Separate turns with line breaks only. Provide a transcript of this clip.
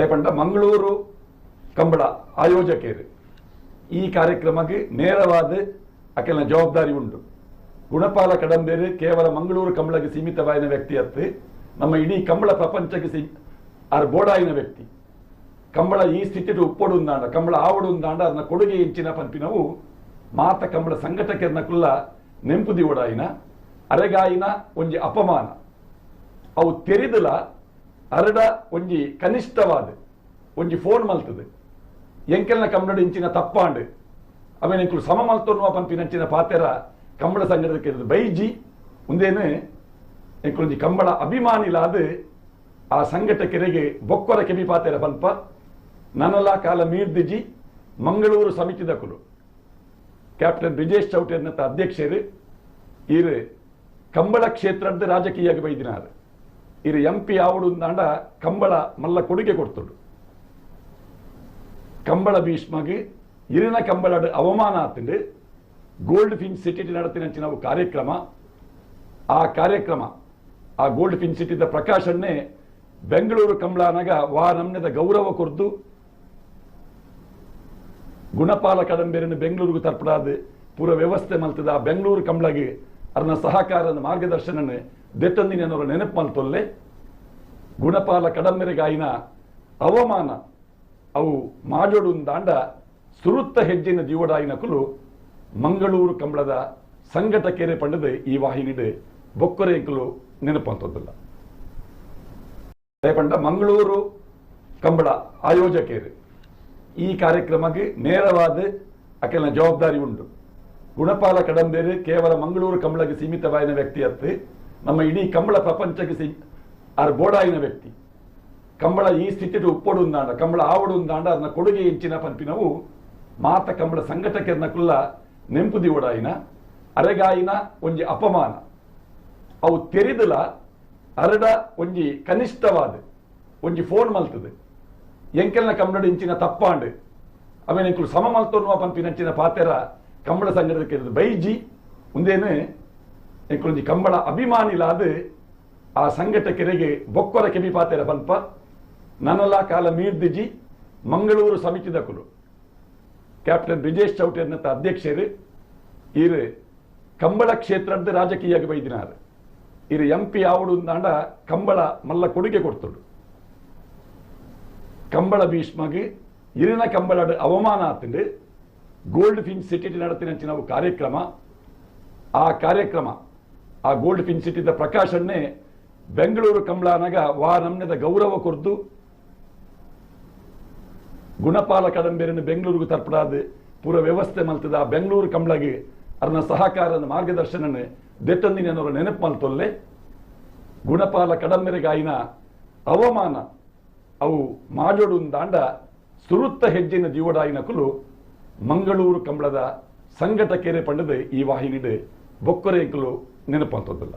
ರೇಪಂಡ ಮಂಗಳೂರು, ಕಂಬಳ ಆಯೋಜಕರು. ಈ ಕಾರ್ಯಕ್ರಮಕ್ಕೆ ನೇರವಾದ ಅಕೆಲ ಜವಾಬ್ದಾರಿ ಉಂಟು. ಗುಣಪಾಲ ಕಡಂಬೇರಿ ಕೇವಲ ಮಂಗಳೂರು ಕಂಬಳಕ್ಕೆ ಸೀಮಿತವಾಯಿನ ವ್ಯಕ್ತಿ ಅತ್ತು. ನಮ್ಮ ಇಡೀ ಕಂಬಳ ಪ್ರಪಂಚಕ್ಕೆ ಸೀ ಆರ್ ಬೋಡಾಯಿನ ವ್ಯಕ್ತಿ. ಕಂಬಳ ಈ ಸ್ಥಿತಿ ಉಪ್ಪೊಡು ಉಂದಾಂಡ ಕಂಬಳ ಆವಡು ಉಂದಾಂಡ ಅದನ್ನ ಕೊಡುಗೆ ಇಂಚಿನ ಪಂಪಿನವು ಮಾತ ಕಂಬಳ ಸಂಘಟಕರನ್ನ ಕುಲ್ಲ ನೆಂಪುದಿ ಓಡಾಯಿನ, ಅರೆಗಾಯಿನ ಒಂಜಿ ಅಪಮಾನ. ಅವು ತೆರಿದಲ ಅರಡ ಒಂಜಿ ಕನಿಷ್ಠವಾದ, ಒಂಜಿ ಫೋನ್ ಮಲ್ತದೆ. ಎಂಕೆಲ್ನ ಕಮ್ಮಡ ಇಂಚಿನ ತಪ್ಪಾಂಡು. ಅವೇನು ಎಂಕುಲು ಸಮ ಮಲ್ತೋನ್ವ ಪಂಪಿನ ಅಂಚಿನ ಪಾತೆರ ಕಂಬಳ ಸಂಘಟಕ್ಕೆ ಬೈಜಿ. ಮುಂದೇನು ಎಂಕುಲೊಂಜಿ ಕಂಬಳ ಅಭಿಮಾನಿಲಾದ ಆ ಸಂಘಟ ಕೆರೆಗೆ ಬೊಕ್ಕರ ಕೆಮಿ ಪಾತೆರ ಪಂಪ ನನಲ ಕಾಲ ಮೀರ್ದಿಜಿ, ಮಂಗಳೂರು ಸಮಿತಿದ ಕುಲು. ಕ್ಯಾಪ್ಟನ್ ಬ್ರಿಜೇಶ್ ಚೌಟರ್ನತ್ತ ಅಧ್ಯಕ್ಷರು. ಇರು ಕಂಬಳ ಕ್ಷೇತ್ರದ ರಾಜಕೀಯಗ್ ಬೈದಿನಾರು. ಇರು ಎಂ ಪಿ ಆವಡು ಅಂದ ಕಂಬಳ ಮಲ್ಲ ಕೊಡುಗೆ ಕೊಡ್ತಡು. ಕಂಬಳ ಭೀಷ್ಮಗೆ ಇರಿನ ಕಂಬಳದ ಅವಮಾನ ಆತಂಡು. ಗೋಲ್ಡ್ ಫಿನ್ ಸಿಟಿ ನಡತಿನಂಚಿನ ನಾವು ಕಾರ್ಯಕ್ರಮ. ಆ ಕಾರ್ಯಕ್ರಮ, ಆ ಗೋಲ್ಡ್ ಫಿನ್ ಸಿಟಿದ ಪ್ರಕಾಶನ್ನೇ ಬೆಂಗಳೂರು ಕಂಬಳನಗ ವಾ ನಮ್ನೆದ ಗೌರವ ಕೊರ್ದು. ಗುಣಪಾಲ ಕದಂಬೇರಿನ ಬೆಂಗಳೂರಿಗೆ ತರ್ಪಡಾದ ಪೂರ ವ್ಯವಸ್ಥೆ ಮಲ್ತದ ಆ ಬೆಂಗಳೂರು ಕಂಬಳಗೆ ಅದನ್ನ ಸಹಕಾರದ ಮಾರ್ಗದರ್ಶನ ದೆಟ್ಟಂದಿನವರ ನೆನಪು ಮಲ್ತೊಲ್ಲೆ ಗುಣಪಾಲ ಕಡಂಬೆರೆಗಾಯಿನ ಅವಮಾನ, ಅವು ಮಾಡೋಡು ದಾಂಡ ಸುರುತ್ತ ಹೆಜ್ಜಿನ ಜೀವಡಾಯಿನ ಕುಲು ಮಂಗಳೂರು ಕಂಬಳದ ಸಂಘಟಕೆರೆ ಪಂಡದ ಈ ವಾಹಿನಿಡು ಬೊಕ್ಕರೇಕಲು ನೆನಪಂತದ್ದಿಲ್ಲ. ಪಂಡ ಮಂಗಳೂರು ಕಂಬಳ ಆಯೋಜಕೇರೆ. ಈ ಕಾರ್ಯಕ್ರಮಕ್ಕೆ ನೇರವಾದ ಅಕೆಲ ಜವಾಬ್ದಾರಿ ಉಂಟು. ಗುಣಪಾಲ ಕಡಂಬೇರಿ ಕೇವಲ ಮಂಗಳೂರು ಕಂಬಳಕ್ಕೆ ಸೀಮಿತವಾಗಿನ ವ್ಯಕ್ತಿ ಅತ್ತೆ. ನಮ್ಮ ಇಡೀ ಕಂಬಳ ಪ್ರಪಂಚಕ್ಕೆ ಸೀ ಆರ್ ಬೋಡಾಯಿನ ವ್ಯಕ್ತಿ. ಕಂಬಳ ಈ ಸ್ಥಿತಿಗೆ ಉಪ್ಪೊಡು ಉಂದಾಂಡ, ಕಂಬಳ ಆವಡು ಉಂದಾಂಡ, ಅದನ್ನ ಕೊಡುಗೆ ಇಂಚಿನ ಪಂಪಿನವು ಮಾತ ಕಂಬಳ ಸಂಘಟಕರನ್ನ ಕುಲ್ಲ ನೆಂಪು ಓಡಾಯಿನ ಅರೆಗಾಯಿನ ಒಂಜಿ ಅಪಮಾನ. ಅವು ತೆರೆದಲ ಅರಡ ಒಂಜಿ ಕನಿಷ್ಠವಾದ, ಒಂಜಿ ಫೋನ್ ಮಲ್ತದೆ. ಎಂಕೆಲ್ನ ಕಂಬಳ ಇಂಚಿನ ತಪ್ಪಾಂಡು, ಅವೇನು ಸಮ ಪಂಪಿನ ಪಂಪಿನಂಚಿನ ಪಾತೆರ ಕಂಬಳ ಸಂಘಟಕ್ಕೆ ಬೈಜಿ ಮುಂದೇನೆ ಎಂಕುಲೊಂಜಿ ಕಂಬಳ ಅಭಿಮಾನಿಲಾದ ಆ ಸಂಘಟಕರಿಗೆ ಬೊಕ್ಕರ ಕೆಮಿ ಪಾತೆರ ಪಂಪ ನನಲ ಕಾಲ ಮೀರ್ದಿಜಿ ಮಂಗಳೂರು ಸಮಿತಿದ ಕುಲು ಕ್ಯಾಪ್ಟನ್ ಬ್ರಿಜೇಶ್ ಚೌಟರ್ನತ್ತ ಅಧ್ಯಕ್ಷರು ಇರು ಕಂಬಳ ಕ್ಷೇತ್ರದ ರಾಜಕೀಯ ಬೈದಿನಾರು. ಇರು ಎಂ ಪಿ ಆವಡು ನಾಡ ಕಂಬಳ ಮಲ್ಲ ಕೊಡುಗೆ ಕೊಡ್ತುಡು. ಕಂಬಳ ಭೀಷ್ಮಗೆ ಇರಿನ ಕಂಬಳ ಅವಮಾನ ಆತಂಡು. ಗೋಲ್ಡ್ ಫಿನ್ ಸಿಟಿ ನಡತಿನಂಚಿ ನಾವು ಕಾರ್ಯಕ್ರಮ. ಆ ಕಾರ್ಯಕ್ರಮ, ಆ ಗೋಲ್ಡ್ ಫಿನ್ ಸಿಟಿದ ಪ್ರಕಾಶನ್ನೇ ಬೆಂಗಳೂರು ಕಂಬಳನಾಗ ವಾ ನಮ್ಮದ ಗೌರವ ಕೊರ್ದು ಗುಣಪಾಲ ಕದಂಬೇರಿನ ಬೆಂಗಳೂರಿಗೆ ತರ್ಪಡಾದ ಪೂರ ವ್ಯವಸ್ಥೆ ಮಲ್ತದ ಆ ಬೆಂಗಳೂರು ಕಂಬಳಗೆ ಅದನ್ನ ಸಹಕಾರದ ಮಾರ್ಗದರ್ಶನ ದೆಟ್ಟಂದಿನವರ ನೆನಪು ಮಲ್ತೊಲ್ಲೆ. ಗುಣಪಾಲ ಕಡಂಬೆರೆಗಾಯಿನ ಅವಮಾನ, ಅವು ಮಾಡೋಡು ದಾಂಡ ಸುರುತ್ತ ಹೆಜ್ಜಿನ ಜೀವಡಾಯಿನ ಕುಲು ಮಂಗಳೂರು ಕಂಬಳದ ಸಂಘಟಕೆರೆ ಪಂಡದ ಈ ವಾಹಿನಿಡು ಬೊಕ್ಕರೇಕಲು ನೆನಪಂತದ್ದಿಲ್ಲ.